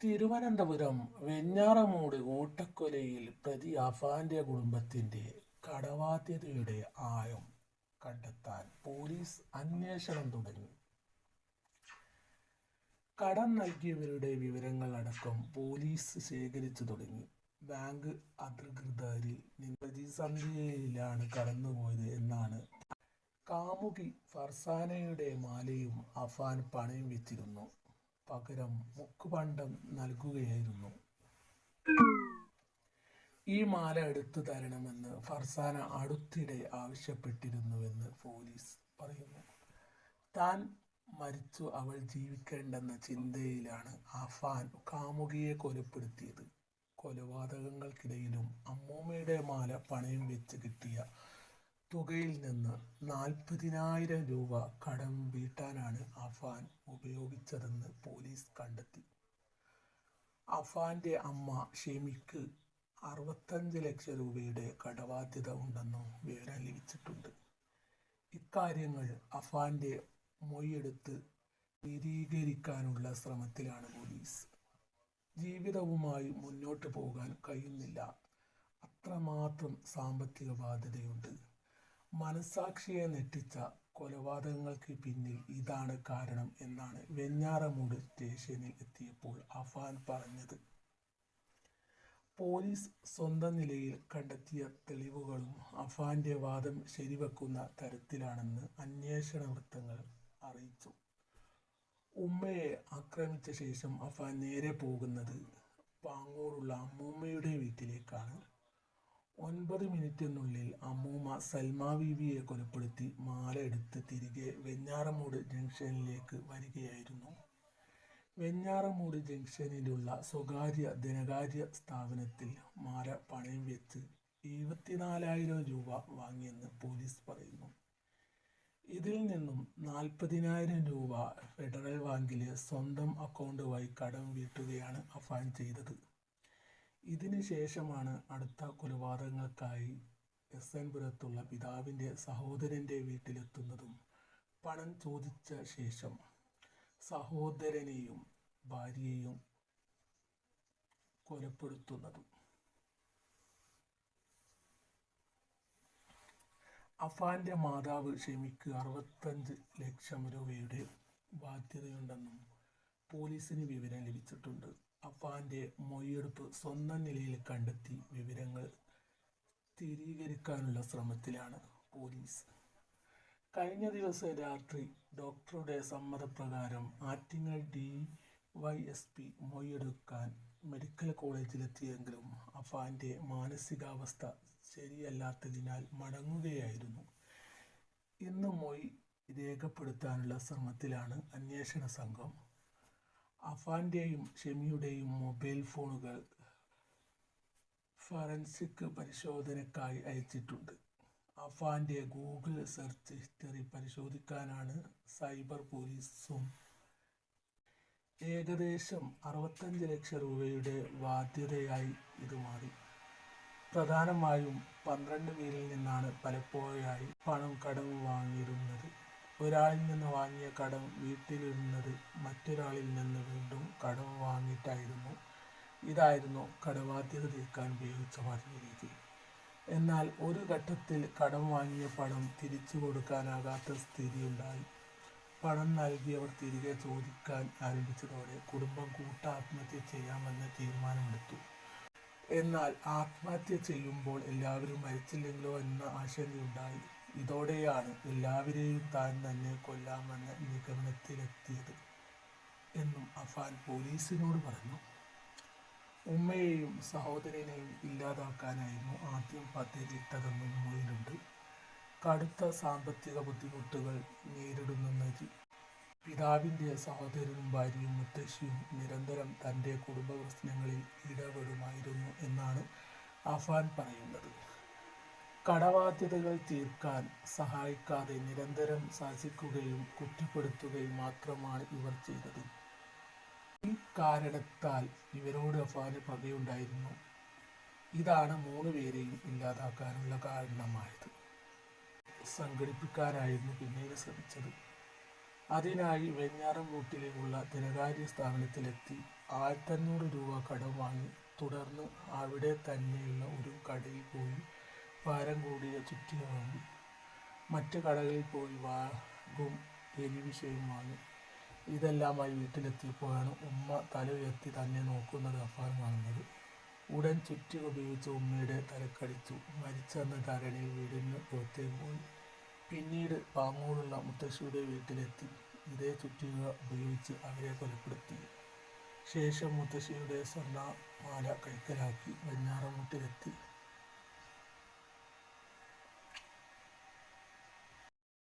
തിരുവനന്തപുരം വെഞ്ഞാറമൂട് കൂട്ടക്കൊലയിൽ പ്രതി അഫാന്റെ കുടുംബത്തിന്റെ കടവാധ്യതയുടെ ആയം കണ്ടെത്താൻ പോലീസ് അന്വേഷണം തുടങ്ങി. കടം നൽകിയവരുടെ വിവരങ്ങൾ അടക്കം പോലീസ് ശേഖരിച്ചു തുടങ്ങി. ബാങ്ക് അധികൃതരിൽ പ്രതിസന്ധിയിലാണ് കടന്നുപോയത് എന്നാണ് കാമുകി ഫർസാനയുടെ മാലയും അഫാൻ പണയം വെച്ചിരുന്നു. പകരം മുക്കുപണ്ടം നൽകുകയായിരുന്നു. ഈ മാല എടുത്തു തരണമെന്ന് ഫർസാന അടുത്തിടെ ആവശ്യപ്പെട്ടിരുന്നുവെന്ന് പോലീസ് പറയുന്നു. താൻ മരിച്ചു അവൾ ജീവിക്കേണ്ടെന്ന ചിന്തയിലാണ് അഫാൻ കാമുകിയെ കൊലപ്പെടുത്തിയത്. കൊലപാതകങ്ങൾക്കിടയിലും അമ്മൂമ്മയുടെ മാല പണയം വെച്ച് കിട്ടിയ തുകയിൽ നിന്ന് നാൽപ്പതിനായിരം രൂപ കടം വീട്ടാനാണ് അഫാൻ ഉപയോഗിച്ചതെന്ന് പോലീസ് കണ്ടെത്തി. അഫാന്റെ അമ്മ ഷെമിക്ക് അറുപത്തഞ്ച് ലക്ഷം രൂപയുടെ കടബാധ്യത ഉണ്ടെന്നും വിവരം ലഭിച്ചിട്ടുണ്ട്. ഇക്കാര്യങ്ങൾ അഫാന്റെ മൊഴിയെടുത്ത് സ്ഥിരീകരിക്കാനുള്ള ശ്രമത്തിലാണ് പോലീസ്. ജീവിതവുമായി മുന്നോട്ട് പോകാൻ കഴിയുന്നില്ല. അത്രമാത്രം സാമ്പത്തിക ബാധ്യതയുണ്ട്. മനസാക്ഷിയെ നെട്ടിച്ച കൊലപാതകങ്ങൾക്ക് പിന്നിൽ ഇതാണ് കാരണം എന്നാണ് വെഞ്ഞാറമൂട് സ്റ്റേഷനിൽ എത്തിയപ്പോൾ അഫാൻ പറഞ്ഞത്. പോലീസ് സ്വന്തം നിലയിൽ കണ്ടെത്തിയ തെളിവുകളും അഫാന്റെ വാദം ശരിവെക്കുന്ന തരത്തിലാണെന്ന് അന്വേഷണ വൃത്തങ്ങൾ അറിയിച്ചു. ഉമ്മയെ ആക്രമിച്ച ശേഷം അഫാൻ നേരെ പോകുന്നത് പാങ്ങോടുള്ള അമ്മൂമ്മയുടെ വീട്ടിലേക്കാണ്. ഒൻപത് മിനിറ്റിനുള്ളിൽ അമ്മൂമ്മ സൽമാ ബീവിയെ കൊലപ്പെടുത്തി മാല എടുത്ത് തിരികെ വെഞ്ഞാറമൂട് ജംഗ്ഷനിലേക്ക് വരികയായിരുന്നു. വെഞ്ഞാറമൂട് ജംഗ്ഷനിലുള്ള സ്വകാര്യ ധനകാര്യ സ്ഥാപനത്തിൽ മാല പണയം വെച്ച് എഴുപത്തിനാലായിരം രൂപ വാങ്ങിയെന്ന് പോലീസ് പറയുന്നു. ഇതിൽ നിന്നും നാൽപ്പതിനായിരം രൂപ ഫെഡറൽ ബാങ്കിലെ സ്വന്തം അക്കൗണ്ട് വഴി കടം വീട്ടുകയാണ് അഫാൻ ചെയ്തത്. ഇതിന് ശേഷമാണ് അടുത്ത കൊലപാതകങ്ങൾക്കായി എസ് എൻ പുരത്തുള്ള പിതാവിന്റെ സഹോദരന്റെ വീട്ടിലെത്തുന്നതും പണം ചോദിച്ച ശേഷം സഹോദരനെയും ഭാര്യയെയും കൊലപ്പെടുത്തുന്നതും. അഫാന്റെ മാതാവ് ഷെമിക്ക് അറുപത്തഞ്ച് ലക്ഷം രൂപയുടെ ബാധ്യതയുണ്ടെന്നും പോലീസിന് വിവരം ലഭിച്ചിട്ടുണ്ട്. അഫാന്റെ മൊഴിയെടുപ്പ് സ്വന്തം നിലയിൽ കണ്ടെത്തി വിവരങ്ങൾ സ്ഥിരീകരിക്കാനുള്ള ശ്രമത്തിലാണ് പോലീസ്. കഴിഞ്ഞ ദിവസം രാത്രി ഡോക്ടറുടെ സമ്മതപ്രകാരം Attingal D Y S P മൊഴിയെടുക്കാൻ medical കോളേജിലെത്തിയെങ്കിലും അഫാന്റെ മാനസികാവസ്ഥ ശരിയല്ലാത്തതിനാൽ മടങ്ങുകയായിരുന്നു. ഇന്ന് മൊഴി രേഖപ്പെടുത്താനുള്ള ശ്രമത്തിലാണ് അന്വേഷണ സംഘം. അഫാന്റെയും ഷെമിയുടെയും മൊബൈൽ ഫോണുകൾ ഫറൻസിക് പരിശോധനയ്ക്കായി അയച്ചിട്ടുണ്ട്. അഫാന്റെ ഗൂഗിൾ സെർച്ച് ഹിസ്റ്ററി പരിശോധിക്കാനാണ് സൈബർ പോലീസും ഏകദേശം അറുപത്തഞ്ച് ലക്ഷം രൂപയുടെ ബാധ്യതയായി ഇത് മാറി. പ്രധാനമായും പന്ത്രണ്ട് പേരിൽ നിന്നാണ് പലപ്പോഴായി പണം കടം വാങ്ങിയിരുന്നത്. ഒരാളിൽ നിന്ന് വാങ്ങിയ കടം വീട്ടിലിരുന്നത് മറ്റൊരാളിൽ നിന്ന് വീണ്ടും കടം വാങ്ങിയിട്ടായിരുന്നു. ഇതായിരുന്നു കടബാധ്യത തീർക്കാൻ ഉപയോഗിച്ച പഠന രീതി. എന്നാൽ ഒരു ഘട്ടത്തിൽ കടം വാങ്ങിയ പണം തിരിച്ചു കൊടുക്കാനാകാത്ത സ്ഥിതിയുണ്ടായി. പണം നൽകിയവർ തിരികെ ചോദിക്കാൻ ആരംഭിച്ചതോടെ കുടുംബം കൂട്ട ആത്മഹത്യ ചെയ്യാമെന്ന് തീരുമാനമെടുത്തു. എന്നാൽ ആത്മഹത്യ ചെയ്യുമ്പോൾ എല്ലാവരും മരിച്ചില്ലെങ്കിലോ എന്ന ആശങ്കയുണ്ടായി. ഇതോടെയാണ് എല്ലാവരെയും താൻ തന്നെ കൊല്ലാമെന്ന നിഗമനത്തിലെത്തിയത് എന്നും അഫാൻ പോലീസിനോട് പറഞ്ഞു. ഉമ്മയെയും സഹോദരനെയും ഇല്ലാതാക്കാനായിരുന്നു ആദ്യം പദ്ധതിയിട്ടതെന്നും മൊയിലുണ്ട് കടുത്ത സാമ്പത്തിക ബുദ്ധിമുട്ടുകൾ നേരിടുന്ന പിതാവിന്റെ സഹോദരനും ഭാര്യയും മുത്തശ്ശിയും നിരന്തരം തന്റെ കുടുംബ പ്രശ്നങ്ങളിൽ ഇടപെടുമായിരുന്നു എന്നാണ് അഫാൻ പറയുന്നത്. കടബാധ്യതകൾ തീർക്കാൻ സഹായിക്കാതെ നിരന്തരം ശാസിക്കുകയും കുറ്റപ്പെടുത്തുകയും മാത്രമാണ് ഇവർ ചെയ്തത്. ഈ കാരണത്താൽ ഇവരോട് അഫാന് പകയുണ്ടായിരുന്നു. ഇതാണ് മൂന്ന് പേരെയും ഇല്ലാതാക്കാനുള്ള കാരണമായത്. സംഘടിപ്പിക്കാനായിരുന്നു പിന്നീട് ശ്രമിച്ചത്. അതിനായി വെഞ്ഞാറം വീട്ടിലേക്കുള്ള ധനകാര്യ സ്ഥാപനത്തിലെത്തി ആയിരത്തഞ്ഞൂറ് രൂപ കടം വാങ്ങി തുടർന്ന് അവിടെ തന്നെയുള്ള ഒരു കടയിൽ പോയി ഭാരം കൂടിയ ചുറ്റിക വാങ്ങി. മറ്റ് കടകളിൽ പോയി വാങ്ങും എലിവിഷയും വാങ്ങി. ഇതെല്ലാമായി വീട്ടിലെത്തിയപ്പോഴാണ് ഉമ്മ തല ഉയർത്തി തന്നെ നോക്കുന്നത് അഫാൻ കാണുന്നത്. ഉടൻ ചുറ്റിക ഉപയോഗിച്ച് ഉമ്മയുടെ തലക്കടിച്ചു. മരിച്ചെന്ന ധാരണയിൽ വീടിന് പുറത്തേക്ക് പോയി. പിന്നീട് പാങ്ങോടുള്ള മുത്തശ്ശിയുടെ വീട്ടിലെത്തി. ഇതേ ചുറ്റിക ഉപയോഗിച്ച് അവരെ കൊലപ്പെടുത്തി. ശേഷം മുത്തശ്ശിയുടെ സ്വർണമാല കൈക്കലാക്കി വെഞ്ഞാറമൂട്ടിലെത്തി.